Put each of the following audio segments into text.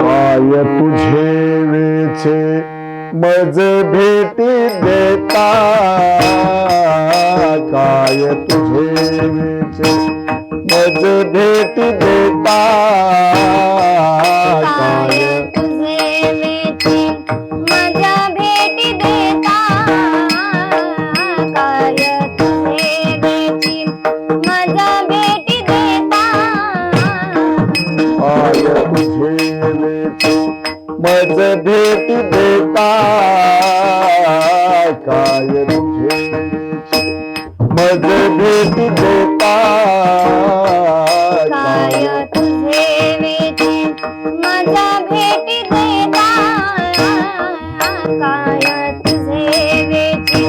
काय तुझे वेचे मज भेटी देता काय तुझे वेचे मज भेटी देता मज भेटी देता काय मज भेटी देता काय तुझे वेची? माझ्या भेटी देता काय तुझे वेची?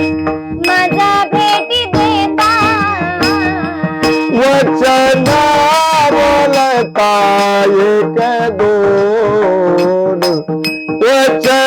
भेटी देता वचन बोलता एक दोन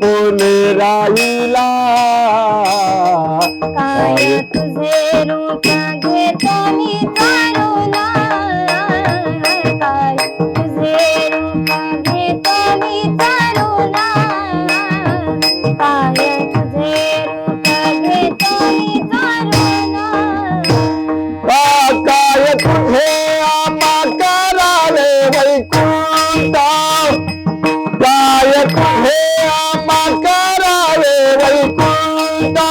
भेन राहिला. काय तुझे करावे वैकुंठा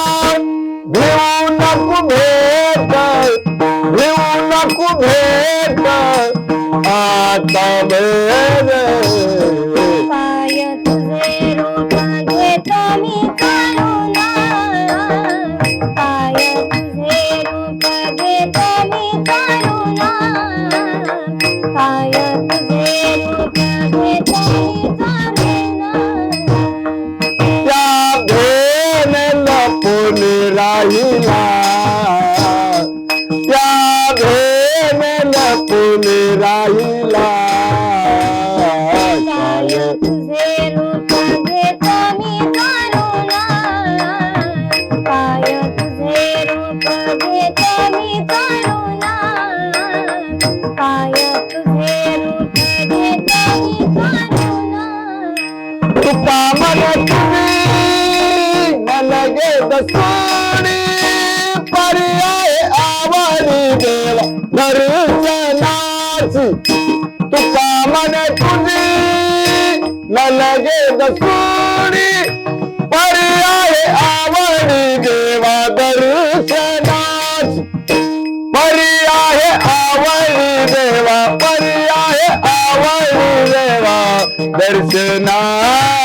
घेऊ नको भेट घेऊ नको भेट आता भेट मलगे पर्याय आवडी देवा. दर्शनाची तुका मन तुझी न लगे दसोडी पर्याय आवडी देवा दर्शनाची पर्याय आवडी देवा पर्याय आवडी देवा दर्शनाची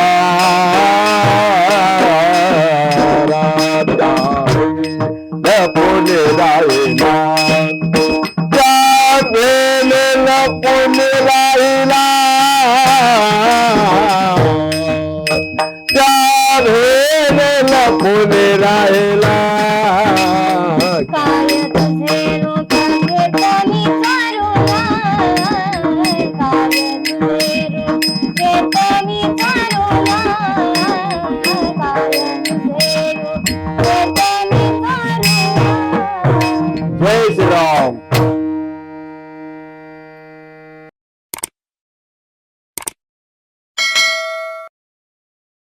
Raise it all.